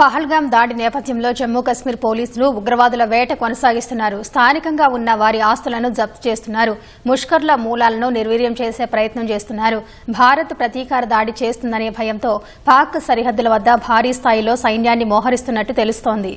పహల్గాం దాడి నేపథ్యంలో జమ్మూ కశ్మీర్ పోలీసులు ఉగ్రవాదుల వేట కొనసాగిస్తున్నారు. స్థానికంగా ఉన్న వారి ఆస్తులను జప్తు చేస్తున్నారు. ముష్కర్ల మూలాలను నిర్వీర్యం చేసే ప్రయత్నం చేస్తున్నారు. భారత్ ప్రతీకార దాడి చేస్తుందనే భయంతో పాక్ సరిహద్దుల వద్ద భారీ స్థాయిలో సైన్యాన్ని మోహరిస్తున్నట్టు తెలుస్తోంది.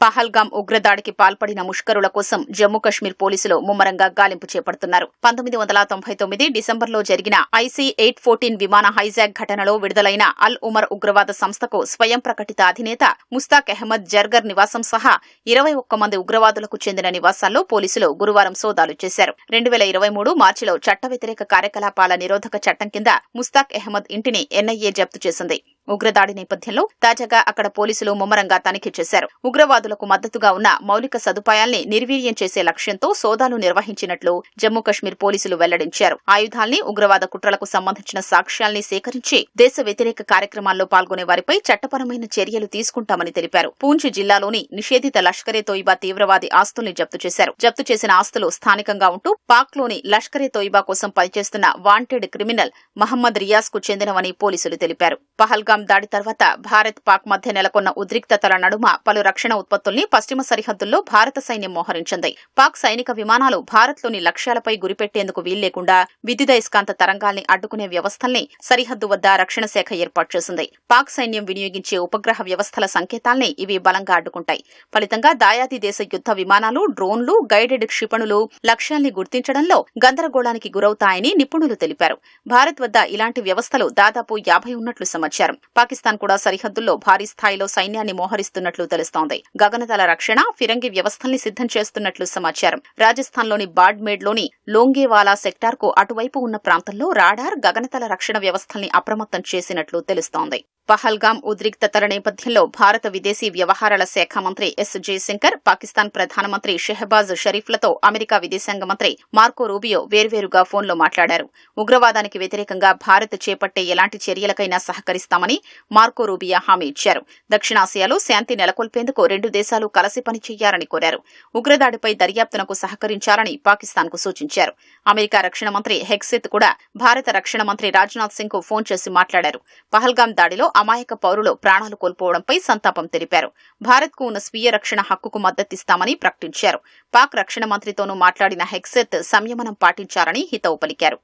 పహల్గాం ఉగ్రదాడికి పాల్పడిన ముష్కరుల కోసం జమ్మూ కశ్మీర్ పోలీసులు ముమ్మరంగా గాలింపు చేపడుతున్నారు. పంతొమ్మిది వందల తొంభై తొమ్మిది డిసెంబర్లో జరిగిన ఐసీ ఎయిట్ ఫోర్టీన్ విమాన హైజాక్ ఘటనలో విడుదలైన అల్ ఉమర్ ఉగ్రవాద సంస్థకు స్వయం ప్రకటిత అధినేత ముస్తాక్ అహ్మద్ జర్గర్ నివాసం సహా ఇరవై ఒక్క మంది ఉగ్రవాదులకు చెందిన నివాసాల్లో పోలీసులు గురువారం సోదాలు చేశారు. రెండు వేల ఇరవై మూడు మార్చిలో చట్ట వ్యతిరేక కార్యకలాపాల నిరోధక చట్టం కింద ముస్తాక్ అహ్మద్ ఇంటిని ఎన్ఐఏ జప్తు చేసింది. ఉగ్రదాడి నేపథ్యంలో తాజాగా అక్కడ పోలీసులు ముమ్మరంగా తనిఖీ చేశారు. ఉగ్రవాదులకు మద్దతుగా ఉన్న మౌలిక సదుపాయాల్ని నిర్వీర్యం చేసే లక్ష్యంతో సోదాలు నిర్వహించినట్లు జమ్మూ కశ్మీర్ పోలీసులు వెల్లడించారు. ఆయుధాల్ని ఉగ్రవాద కుట్రలకు సంబంధించిన సాక్ష్యాల్ని సేకరించి దేశ వ్యతిరేక కార్యక్రమాల్లో పాల్గొనే వారిపై చట్టపరమైన చర్యలు తీసుకుంటామని తెలిపారు. పూంచ్ జిల్లాలోని నిషేధిత లష్కరే తోయిబా తీవ్రవాది ఆస్తుల్ని జప్తు చేశారు. జప్తు చేసిన ఆస్తులు స్థానికంగా ఉంటూ పాక్లోని లష్కరే తోయిబా కోసం పనిచేస్తున్న వాంటెడ్ క్రిమినల్ మహమ్మద్ రియాజ్కు చెందినవని పోలీసులు తెలిపారు. పహల్గా దాడి తర్వాత భారత్ పాక్ మధ్య నెలకొన్న ఉద్రిక్తతల నడుమ పలు రక్షణ ఉత్పత్తుల్ని పశ్చిమ సరిహద్దుల్లో భారత సైన్యం మోహరించింది. పాక్ సైనిక విమానాలు భారత్లోని లక్ష్యాలపై గురిపెట్టేందుకు వీల్లేకుండా విద్యుదయస్కాంత తరంగాల్ని అడ్డుకునే వ్యవస్థల్ని సరిహద్దు వద్ద రక్షణ శాఖ ఏర్పాటు చేసింది. పాక్ సైన్యం వినియోగించే ఉపగ్రహ వ్యవస్థల సంకేతాల్ని ఇవి బలంగా అడ్డుకుంటాయి. ఫలితంగా దాయాది దేశ యుద్ద విమానాలు డ్రోన్లు గైడెడ్ క్షిపణులు లక్ష్యాల్ని గుర్తించడంలో గందరగోళానికి గురవుతాయని నిపుణులు తెలిపారు. భారత్ వద్ద ఇలాంటి వ్యవస్థలు దాదాపు యాభై ఉన్నట్లు సమాచారం. పాకిస్తాన్ కూడా సరిహద్దుల్లో భారీ స్థాయిలో సైన్యాన్ని మోహరిస్తున్నట్లు తెలుస్తోంది. గగనతల రక్షణ ఫిరంగి వ్యవస్థల్ని సిద్దం చేస్తున్నట్లు సమాచారం. రాజస్థాన్లోని బాడ్మేడ్లోని లోంగేవాలా సెక్టార్కు అటువైపు ఉన్న ప్రాంతంలో రాడార్ గగనతల రక్షణ వ్యవస్థల్ని అప్రమత్తం చేసినట్లు తెలుస్తోంది. పహల్గాం ఉద్రిక్తతల నేపథ్యంలో భారత విదేశీ వ్యవహారాల శాఖ మంత్రి ఎస్ జయశంకర్ పాకిస్తాన్ ప్రధానమంత్రి షెహబాజ్ షరీఫ్లతో అమెరికా విదేశాంగ మంత్రి మార్కో రూబియో వేర్వేరుగా ఫోన్లో మాట్లాడారు. ఉగ్రవాదానికి వ్యతిరేకంగా భారత్ చేపట్టే ఎలాంటి చర్యలకైనా సహకరిస్తామని మార్కో రూబియా హామీ ఇచ్చారు. దక్షిణాసియాలో శాంతి నెలకొల్పేందుకు రెండు దేశాలు కలిసి పనిచేయాలని కోరారు. ఉగ్రదాడిపై దర్యాప్తునకు సహకరించాలని పాకిస్తాన్కు సూచించారు. అమెరికా రక్షణ మంత్రి హెక్సిత్ కూడా భారత రక్షణ మంత్రి రాజ్నాథ్ సింగ్కు ఫోన్ చేసి మాట్లాడారు. పహల్గాం దాడిలో అమాయక పౌరులు ప్రాణాలు కోల్పోవడంపై సంతాపం తెలిపారు. భారత్కు ఉన్న స్వీయ రక్షణ హక్కుకు మద్దతిస్తామని ప్రకటించారు. పాక్ రక్షణ మంత్రితోనూ మాట్లాడిన హెక్సెత్ సంయమనం పాటించారని హితవు పలికారు.